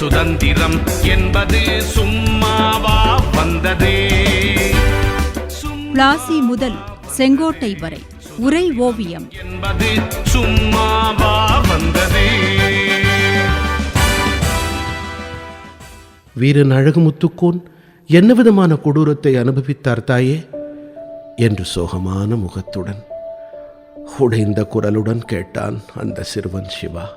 சுதந்திரம் என்பது சும்மாவா வந்ததே? பிளாசி முதல் செங்கோட்டை வரை உரை ஓவியம். என்பது சும்மாவா வந்ததே? வீரன் அழகுமுத்துக்கோன் என்ன விதமான கொடூரத்தை அனுபவித்தார் தாயே? என்று சோகமான முகத்துடன் உடைந்த குரலுடன் கேட்டான் அந்த சிறுவன் சிவா.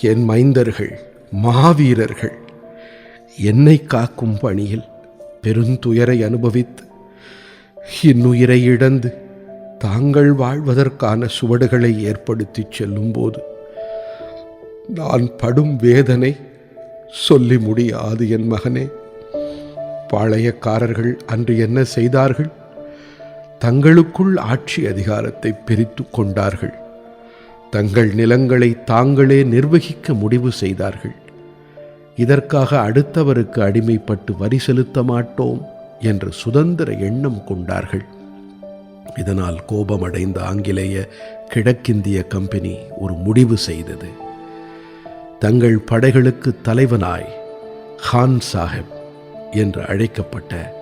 என் மைந்தர்கள் மாவீரர்கள். என்னை காக்கும் பணியில் பெருந்துயரை அனுபவித்து இன்னுயிரை இழந்து தாங்கள் வாழ்வதற்கான சுவடுகளை ஏற்படுத்திச் செல்லும்போது நான் படும் வேதனை சொல்லி முடியாது என் மகனே. பாளையக்காரர்கள் அன்று என்ன செய்தார்கள்? தங்களுக்குள் ஆட்சி அதிகாரத்தை பிரித்து கொண்டார்கள். தங்கள் நிலங்களை தாங்களே நிர்வகிக்க முடிவு செய்தார்கள். இதற்காக அடுத்தவருக்கு அடிமைப்பட்டு வரி செலுத்த மாட்டோம் என்று சுதந்திர எண்ணம் கொண்டார்கள். இதனால் கோபமடைந்த ஆங்கிலேய கிழக்கிந்திய கம்பெனி ஒரு முடிவு செய்தது. தங்கள் படைகளுக்கு தலைவனாய் கான் சாஹிப் என்று அழைக்கப்பட்ட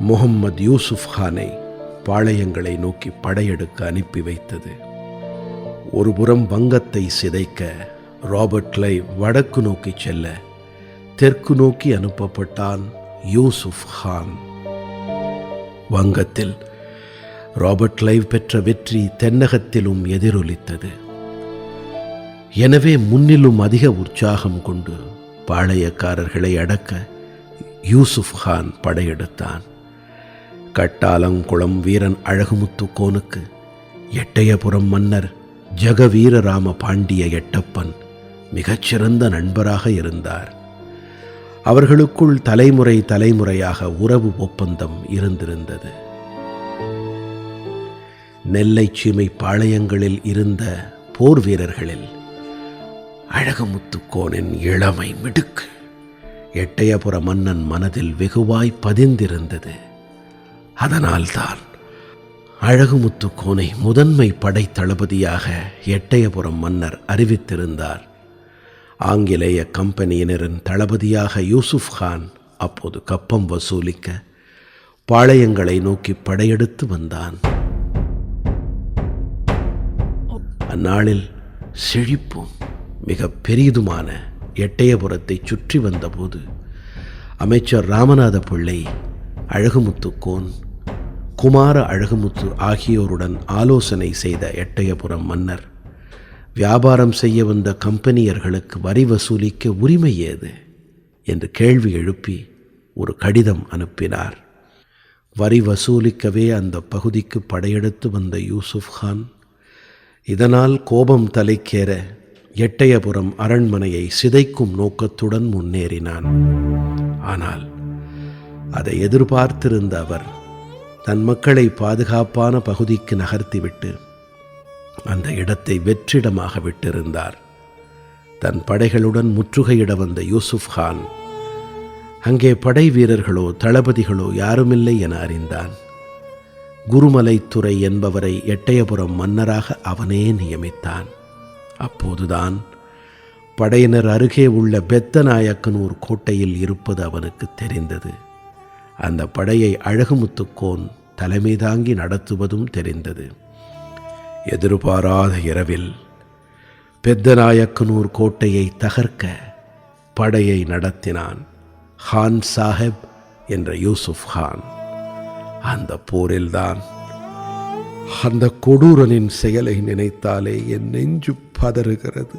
முகம்மது யூசுப் கானை பாளையங்களை நோக்கி படையெடுக்க அனுப்பி வைத்தது. ஒருபுறம் வங்கத்தை சிதைக்க ராபர்ட் கிளைவ் வடக்கு நோக்கி செல்ல தெற்கு நோக்கி அனுப்பப்பட்டான் யூசுப் ஹான். வங்கத்தில் ராபர்ட் கிளைவ் பெற்ற வெற்றி தென்னகத்திலும் எதிரொலித்தது. எனவே முன்னிலும் அதிக உற்சாகம் கொண்டு பாளையக்காரர்களை அடக்க யூசுப் கான் படையெடுத்தான். கட்டாலங்குளம் வீரன் அழகுமுத்து கோனுக்கு எட்டயபுரம் மன்னர் ஜெகவீரராம பாண்டிய எட்டப்பன் மிகச்சிறந்த நண்பராக இருந்தார். அவர்களுக்குள் தலைமுறை தலைமுறையாக உறவு ஒப்பந்தம் இருந்திருந்தது. நெல்லை சீமை பாளையங்களில் இருந்த போர் வீரர்களில் அழகமுத்துக்கோனின் இளமை மிடுக்கு எட்டயபுர மன்னன் மனதில் வெகுவாய் பதிந்திருந்தது. அதனால்தான் அழகுமுத்துக்கோனை முதன்மை படை தளபதியாக எட்டயபுரம் மன்னர் அறிவித்திருந்தார். ஆங்கிலேய கம்பெனியினரின் தளபதியாக யூசுப் கான் அப்போது கப்பம் வசூலிக்க பாளையங்களை நோக்கி படையெடுத்து வந்தான். அந்நாளில் செழிப்பும் மிக பெரியதுமான எட்டயபுரத்தை சுற்றி வந்தபோது அமைச்சர் ராமநாத பிள்ளை அழகுமுத்துக்கோன் குமார அழகுமுத்து ஆகியோருடன் ஆலோசனை செய்த எட்டயபுரம் மன்னர் வியாபாரம் செய்ய வந்த கம்பெனியர்களுக்கு வரி வசூலிக்க உரிமை ஏது? என்று கேள்வி எழுப்பி ஒரு கடிதம் அனுப்பினார். வரி வசூலிக்கவே அந்த பகுதிக்கு படையெடுத்து வந்த யூசுப் கான் இதனால் கோபம் தலைக்கேற எட்டயபுரம் அரண்மனையை சிதைக்கும் நோக்கத்துடன் முன்னேறினான். ஆனால் அதை எதிர்பார்த்திருந்த அவர் தன் மக்களை பாதுகாப்பான பகுதிக்கு நகர்த்திவிட்டு அந்த இடத்தை வெற்றிடமாக விட்டிருந்தார். தன் படைகளுடன் முற்றுகையிட வந்த யூசுப் கான் அங்கே படை வீரர்களோ தளபதிகளோ யாருமில்லை என அறிந்தான். குருமலைத்துறை என்பவரை எட்டயபுரம் மன்னராக அவனே நியமித்தான். அப்போதுதான் படையினர் அருகே உள்ள பெத்தநாயக்கனூர் கோட்டையில் இருப்பது அவனுக்கு தெரிந்தது. அந்த படையை அழகுமுத்துக்கோன் தலைமை தாங்கி நடத்துவதும் தெரிந்தது. எதிர்பாராத இரவில் பெத்தநாயக்கனூர் கோட்டையை தகர்க்க படையை நடத்தினான் ஹான் சாஹிப் என்ற யூசுப் கான் அந்த போரில்தான் அந்த கொடூரனின் செயலை நினைத்தாலே என் நெஞ்சு பதறுகிறது.